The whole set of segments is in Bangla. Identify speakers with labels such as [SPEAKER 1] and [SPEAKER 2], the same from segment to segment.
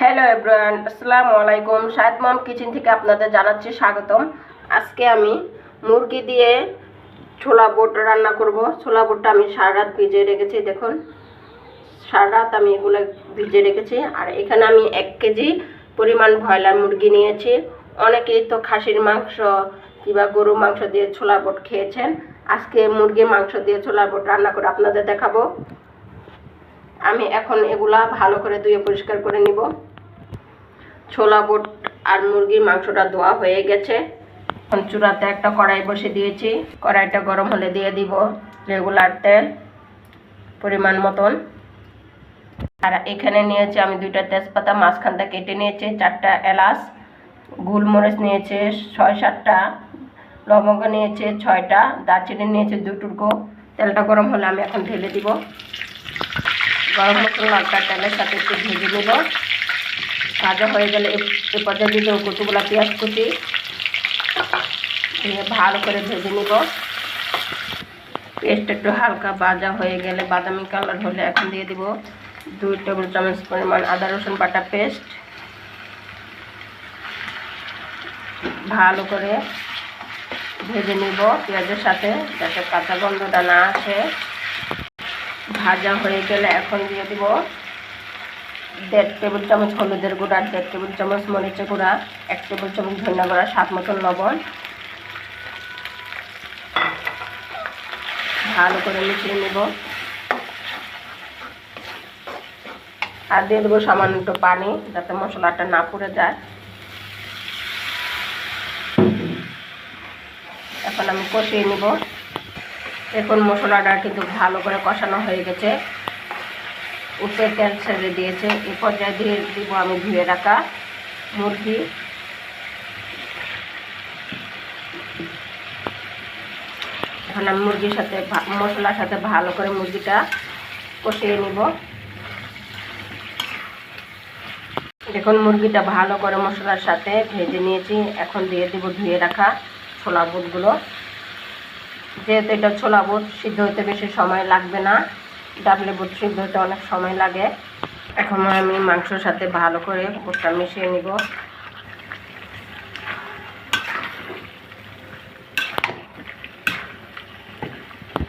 [SPEAKER 1] হ্যালো এভরিওয়ান আসসালামু আলাইকুম। শাহেদ মম কিচেন থেকে আপনাদের জানাচ্ছি স্বাগতম। আজকে আমি মুরগি দিয়ে ছোলা বোট রান্না করব। ছোলা বোটটা আমি সারা রাত ভিজিয়ে রেখেছি, দেখুন। সারা রাত আমি এগুলো ভিজিয়ে রেখেছি। আর এখানে আমি এক কেজি পরিমাণ ব্রয়লার মুরগি নিয়েছি। অনেকেই তো খাসির মাংস কিংবা গরু মাংস দিয়ে ছোলা বোট খেয়েছেন। আজকে মুরগির মাংস দিয়ে ছোলা বোট রান্না করে আপনাদের দেখাবো। আমি এখন এগুলা ভালো করে ধুয়ে পরিষ্কার করে নিব। ছোলা, বুট আর মুরগির মাংসটা ধোয়া হয়ে গেছে। এখন চূড়াতে একটা কড়াই বসে দিয়েছি। কড়াইটা গরম হলে দিয়ে দিব রেগুলার তেল পরিমাণ মতন। আর এখানে নিয়েছি আমি দুইটা তেজপাতা, মাঝখানটা কেটে নিয়েছি, চারটা এলাচ, গোলমরিচ নিয়েছে, ছয় সাতটা, লবঙ্গ নিয়েছে, ছয়টা, দারচিনি নিয়েছে দুটুকু তেলটা গরম হলে আমি এখন ঢেলে দিব। গরম মশলা লঙ্কা, তেলের সাথে একটু ভেজে নেব। ভাজা হয়ে গেলে এ পর্যায়ে দিয়ে দেবো পেঁয়াজ কুচি। দিয়ে ভালো করে ভেজে নিব। পেস্ট একটু হালকা ভাজা হয়ে গেলে বাদামি কালার হলে এখন দিয়ে দিব দুই টেবিল চামচ পরিমাণ আদা, রসুন বাটা পেস্ট। ভালো করে ভেজে নিব পেঁয়াজের সাথে যাতে কাঁচা গন্ধটা না আসে। ভাজা হয়ে গেলে এখন দিয়ে দিব দেড় টেবিল চামচ হলুদের গুঁড়া, দেড় টেবিল চামচ মরিচের গুঁড়া, এক টেবিল চামচ ধনিয়া গুঁড়া, স্বাদ মতন লবণ। ভালো করে মিশিয়ে নেব। আর দিয়ে দেবো সামান্য একটু পানি যাতে মশলাটা না পুড়ে যায়। এখন আমি কষিয়ে নিব। এখন মশলাটা কিন্তু ভালো করে কষানো হয়ে গেছে। উপরে তেল ছেড়ে দিয়েছে। এ পর্যায়ে দিয়ে দিব আমি ধুয়ে রাখা মুরগি। এখন আমি মুরগির সাথে মশলার সাথে ভালো করে মুরগিটা কষিয়ে নিব। দেখুন, মুরগিটা ভালো করে মশলার সাথে ভেজে নিয়েছি। এখন দিয়ে দিব ধুয়ে রাখা ছোলা বুটগুলো। যেহেতু এটা ছোলা বুট, সিদ্ধ হতে বেশি সময় লাগবে না। ডাবলে বুট সিদ্ধ হতে অনেক সময় লাগে। এখন আমি মাংসর সাথে ভালো করে বুটটা মিশিয়ে নিব।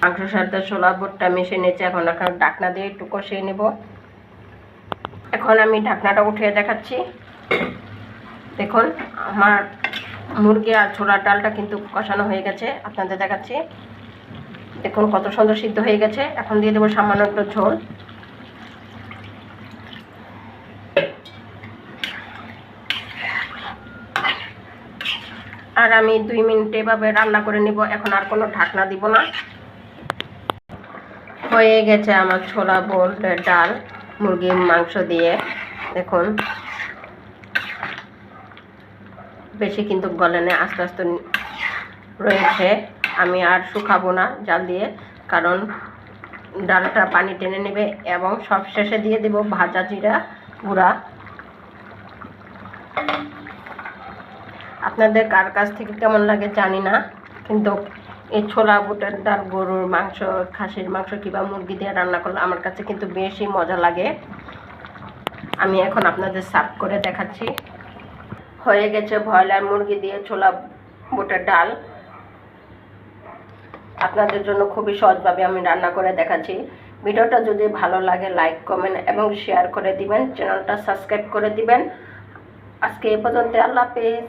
[SPEAKER 1] মাংসর সাথে ছোলা বুটটা মিশিয়ে নিয়েছি, এখন এখন ডাকনা দিয়ে একটু কষিয়ে নেব। এখন আমি ঢাকনাটা উঠিয়ে দেখাচ্ছি। দেখুন, আমার মুরগি আর ছোলার ডালটা কিন্তু কষানো হয়ে গেছে, আপনাদের দেখাচ্ছি। দেখুন কত সুন্দর সিদ্ধ হয়ে গেছে। এখন দিয়ে দেবো সামান্য একটু ঝোল। আর আমি দুই মিনিট এভাবে রান্না করে নিব, এখন আর কোনো ঢাকনা দিব না। হয়ে গেছে আমার ছোলা বোলের ডাল, মুরগির মাংস দিয়ে। দেখুন। বেশি কিন্তু গলেনে আস্তে আস্তে রয়েছে। আমি আর শুকাবো না জাল দিয়ে, কারণ ডালটা পানি টেনে নেবে এবং সব শেষে দিয়ে দেব ভাজা জিরা গুঁড়া। আপনাদের কার কাছ থেকে কেমন লাগে জানি না, কিন্তু এই ছোলা বুটের ডাল, গরুর মাংস, খাসির মাংস কিংবা মুরগি দিয়ে রান্না করলে আমার কাছে কিন্তু বেশি মজা লাগে। আমি এখন আপনাদের সার্ভ করে দেখাচ্ছি। হয়ে গেছে ব্রয়লার মুরগি দিয়ে ছোলা বুটের ডাল। আপনাদের জন্য খুবই সহজভাবে আমি রান্না করে দেখাচ্ছি। ভিডিওটা যদি ভালো লাগে লাইক কমেন্ট এবং শেয়ার করে দিবেন। চ্যানেলটা সাবস্ক্রাইব করে দিবেন। আজকে এ পর্যন্ত আল্লাহ হাফেজ।